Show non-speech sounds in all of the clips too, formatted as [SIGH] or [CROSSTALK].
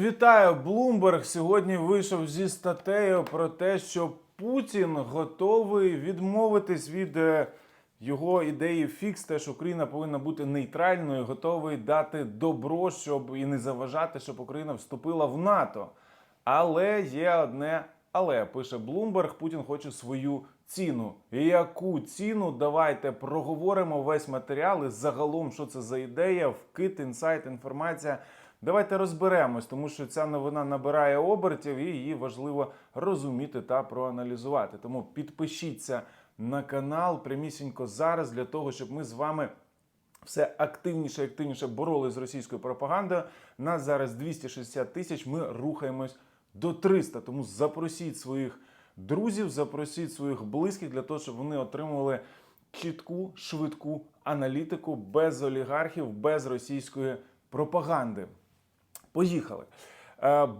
Вітаю, Блумберг сьогодні вийшов зі статтею про те, що Путін готовий відмовитись від е, його ідеї фікс, те, що Україна повинна бути нейтральною, готовий дати добро, щоб і не заважати, щоб Україна вступила в НАТО. Але є одне але пише Блумберг, Путін хоче свою ціну. Яку ціну? Давайте проговоримо весь матеріал і загалом, що це за ідея, вкид, інсайт, інформація. Давайте розберемось, тому що ця новина набирає обертів і її важливо розуміти та проаналізувати. Тому підпишіться на канал прямісінько зараз для того, щоб ми з вами все активніше і активніше боролись з російською пропагандою. Нас зараз 260 тисяч. Ми рухаємось до 300. Тому запросіть своїх друзів, запросіть своїх близьких для того, щоб вони отримували чітку, швидку аналітику без олігархів, без російської пропаганди. Поїхали.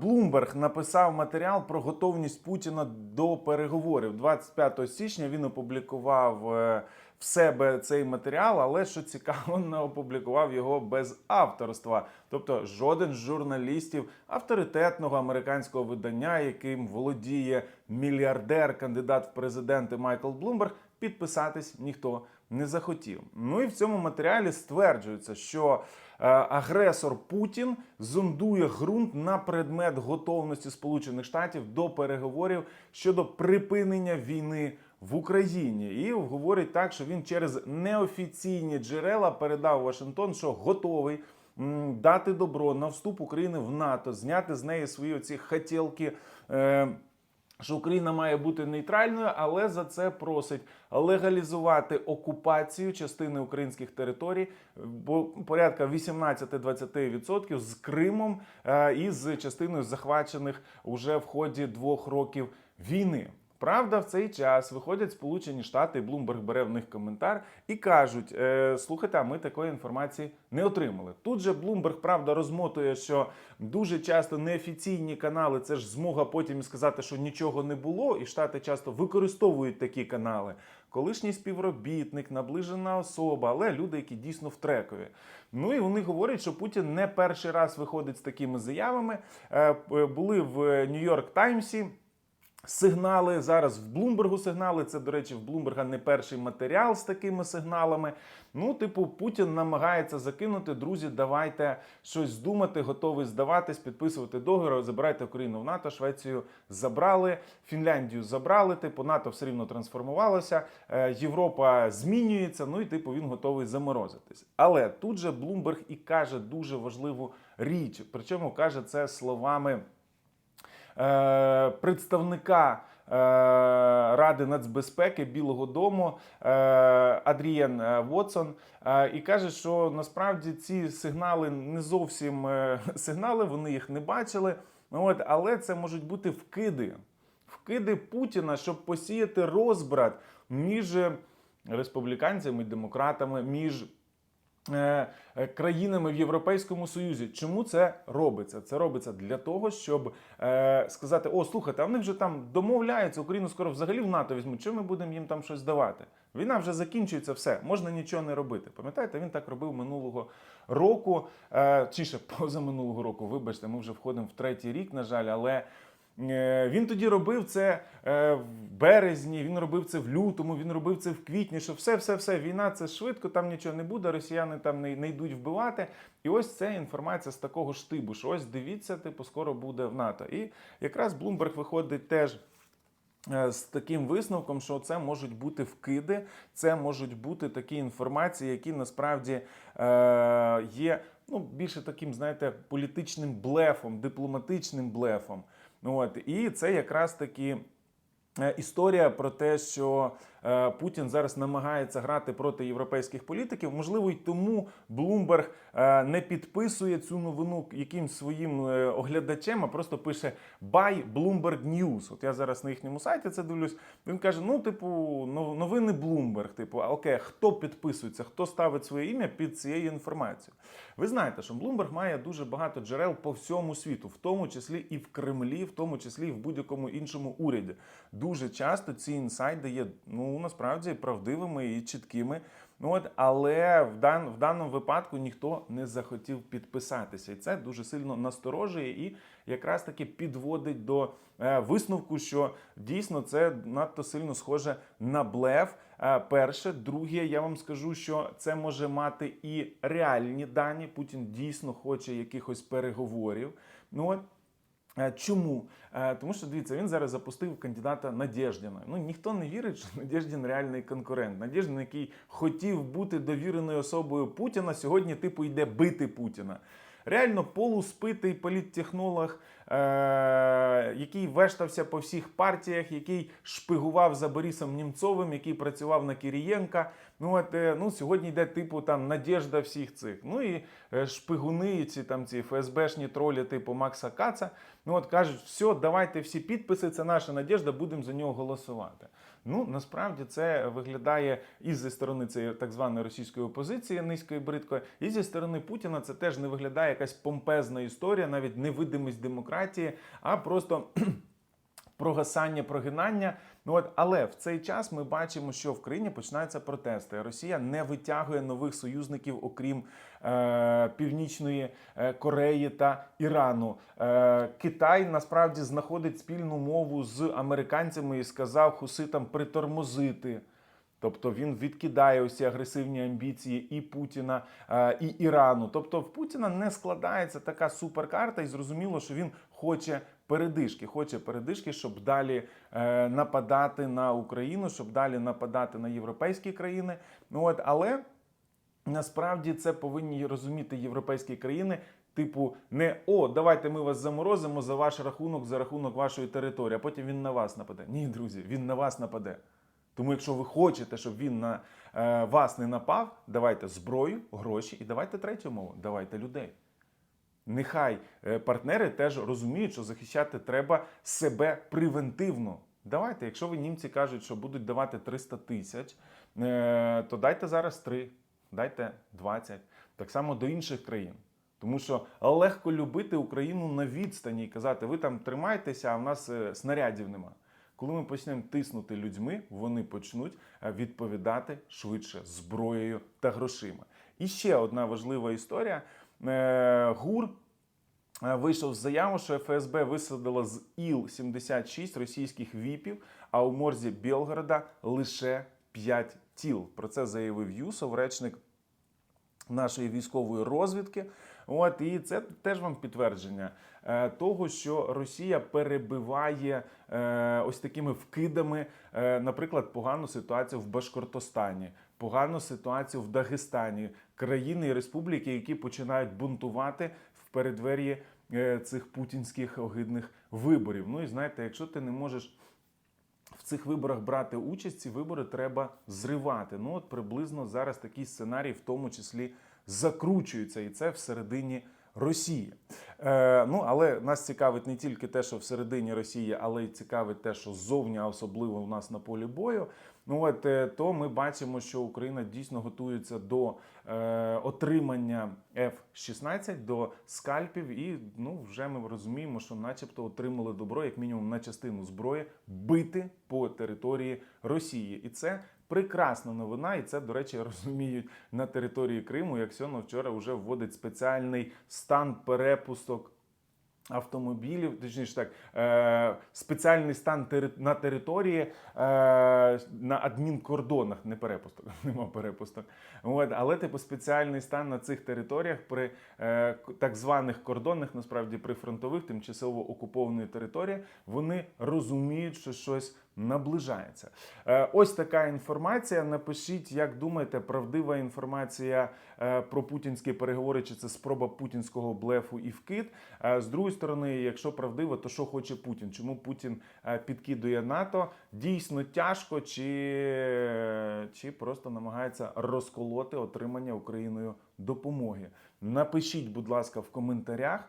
Блумберг написав матеріал про готовність Путіна до переговорів. 25 січня він опублікував е, в себе цей матеріал, але що цікаво, не опублікував його без авторства. Тобто жоден з журналістів авторитетного американського видання, яким володіє мільярдер, кандидат в президенти Майкл Блумберг, підписатись ніхто не захотів. Ну і в цьому матеріалі стверджується, що агресор Путін зондує ґрунт на предмет готовності Сполучених Штатів до переговорів щодо припинення війни в Україні. І говорить так, що він через неофіційні джерела передав Вашингтон, що готовий дати добро на вступ України в НАТО, зняти з неї свої оці хотілки. Е, що Україна має бути нейтральною, але за це просить легалізувати окупацію частини українських територій, бо порядка 18-20% з Кримом е, і з частиною захвачених уже в ході двох років війни. Правда, в цей час виходять Сполучені Штати, Блумберг бере в них коментар і кажуть: е, слухайте, а ми такої інформації не отримали. Тут же Блумберг правда розмотує, що дуже часто неофіційні канали це ж змога потім сказати, що нічого не було, і штати часто використовують такі канали. Колишній співробітник, наближена особа, але люди, які дійсно в трекові. Ну і вони говорять, що Путін не перший раз виходить з такими заявами. Е, Були в Нью-Йорк Таймсі. Сигнали зараз в Блумбергу сигнали. Це, до речі, в Блумберга не перший матеріал з такими сигналами. Ну, типу, Путін намагається закинути. Друзі, давайте щось думати, готовий здаватись, підписувати договір. Забирайте Україну в НАТО, Швецію забрали, Фінляндію забрали. Типу, НАТО все рівно трансформувалося. е, Європа змінюється. Ну і типу він готовий заморозитись. Але тут же Блумберг і каже дуже важливу річ. Причому каже це словами представника е, Ради нацбезпеки Білого Дому е, Адрієн е, Вотсон е, і каже, що насправді ці сигнали не зовсім е, [LAUGHS] сигнали, вони їх не бачили. От, але це можуть бути вкиди. Вкиди Путіна, щоб посіяти розбрат між республіканцями і демократами, між е, е, країнами в Європейському Союзі. Чому це робиться? Це робиться для того, щоб е, сказати: о, слухайте, а вони вже там домовляються, Україну скоро взагалі в НАТО візьмуть. Чому ми будемо їм там щось давати? Війна вже закінчується, все, можна нічого не робити. Пам'ятаєте, він так робив минулого року, е, чи ще [LAUGHS] позаминулого року. Вибачте, ми вже входимо в третій рік, на жаль, але. Е, Він тоді робив це е, в березні, він робив це в лютому, він робив це в квітні. Що все, все, все, війна це швидко, там нічого не буде, росіяни там не, не йдуть вбивати. І ось це інформація з такого штибу, що ось дивіться, типу, скоро буде в НАТО. І якраз Блумберг виходить теж. е, З таким висновком, що це можуть бути вкиди, це можуть бути такі інформації, які насправді е, є ну, більше таким, знаєте, політичним блефом, дипломатичним блефом. От, і це якраз таки е, історія про те, що Путін зараз намагається грати проти європейських політиків. Можливо, й тому Блумберг е, не підписує цю новину якимсь своїм е, оглядачем, а просто пише Buy Bloomberg News. От я зараз на їхньому сайті це дивлюсь. Він каже: ну, типу, нов- новини Bloomberg. Типу, окей, хто підписується, хто ставить своє ім'я під цією інформацією? Ви знаєте, що Bloomberg має дуже багато джерел по всьому світу, в тому числі і в Кремлі, в тому числі і в будь-якому іншому уряді. Дуже часто ці інсайди є ну насправді правдивими і чіткими. Ну от, але в, дан, в даному випадку ніхто не захотів підписатися, і це дуже сильно насторожує і якраз таки підводить до е, висновку, що дійсно це надто сильно схоже на блеф. Е, Перше, друге, я вам скажу, що це може мати і реальні дані. Путін дійсно хоче якихось переговорів. Ну от. Е, Чому? Е, Тому що дивіться, він зараз запустив кандидата Надєждіна. Ну ніхто не вірить, що Надєждін реальний конкурент. Надєждін, який хотів бути довіреною особою Путіна, сьогодні типу йде бити Путіна. Реально полуспитий політтехнолог, е- який вештався по всіх партіях, який шпигував за Борисом Німцовим, який працював на Кирієнка. Ну от е, ну сьогодні йде типу там надіжда всіх цих. Ну і е, шпигуни, ці там ці ФСБшні тролі, типу Макса Каца. Ну от кажуть, все, давайте всі підписи, це наша надіжда, будемо за нього голосувати. Ну насправді це виглядає і зі сторони цієї так званої російської опозиції низької бридкої, і зі сторони Путіна це теж не виглядає якась помпезна історія, навіть невидимість демократії, а просто прогасання, прогинання. Ну от, але в цей час ми бачимо, що в країні починаються протести. Росія не витягує нових союзників, окрім е, Північної е, Кореї та Ірану. Е, Китай насправді знаходить спільну мову з американцями і сказав хуситам притормозити. Тобто він відкидає усі агресивні амбіції і Путіна, е, і Ірану. Тобто в Путіна не складається така суперкарта, і зрозуміло, що він хоче передишки, хоче передишки, щоб далі е, нападати на Україну, щоб далі нападати на європейські країни. Ну от, але насправді це повинні розуміти європейські країни. Типу, не о, давайте ми вас заморозимо за ваш рахунок, за рахунок вашої території, а потім він на вас нападе. Ні, друзі, він на вас нападе. Тому, якщо ви хочете, щоб він на е, вас не напав, давайте зброю, гроші і давайте третю мову, давайте людей. Нехай е, партнери теж розуміють, що захищати треба себе превентивно. Давайте, якщо ви німці кажуть, що будуть давати 300 тисяч, е, то дайте зараз 3, дайте 20. Так само до інших країн. Тому що легко любити Україну на відстані і казати, ви там тримайтеся, а в нас е, снарядів нема. Коли ми почнемо тиснути людьми, вони почнуть відповідати швидше зброєю та грошима. І ще одна важлива історія. Е, ГУР е, вийшов з заявою, що ФСБ висадила з Іл-76 російських віпів, а у морзі Білгорода лише 5 тіл. Про це заявив Юсов, речник нашої військової розвідки. От і це теж вам підтвердження е, того, що Росія перебиває ось такими вкидами, наприклад, погану ситуацію в Башкортостані, погану ситуацію в Дагестані, країни і республіки, які починають бунтувати в передвер'ї е, цих путінських огидних виборів. Ну і знаєте, якщо ти не можеш в цих виборах брати участь, ці вибори треба зривати. Ну от приблизно зараз такий сценарій, в тому числі, закручується, і це всередині Росії. Е, ну але нас цікавить не тільки те, що всередині Росії, але й цікавить те, що ззовні, а особливо у нас на полі бою. Ну от е, то ми бачимо, що Україна дійсно готується до е, отримання F-16, до скальпів, і ну вже ми розуміємо, що, начебто, отримали добро, як мінімум, на частину зброї бити по території Росії, і це. Прекрасна новина, і це, до речі, [LAUGHS] розуміють на території Криму. Як Сьоно вчора вже вводить спеціальний стан перепусток автомобілів, точніше так, е, спеціальний стан тери- на території е, на адмінкордонах, не перепусток, [LAUGHS] нема перепусток. От, але типу спеціальний стан на цих територіях при е, так званих кордонних, насправді прифронтових, тимчасово окупованої території, вони розуміють, що щось наближається. Е, ось така інформація. Напишіть, як думаєте, правдива інформація е, про путінські переговори, чи це спроба путінського блефу і вкид. Е, З другої сторони, якщо правдиво, то що хоче Путін? Чому Путін підкидує НАТО? Дійсно тяжко, чи, чи просто намагається розколоти отримання Україною допомоги? Напишіть, будь ласка, в коментарях.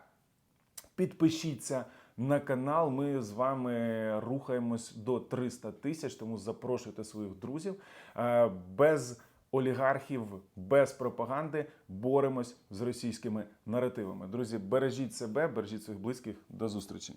Підпишіться на канал. Ми з вами рухаємось до 300 тисяч, тому запрошуйте своїх друзів. Е, Без олігархів, без пропаганди боремось з російськими наративами. Друзі, бережіть себе, бережіть своїх близьких. До зустрічі.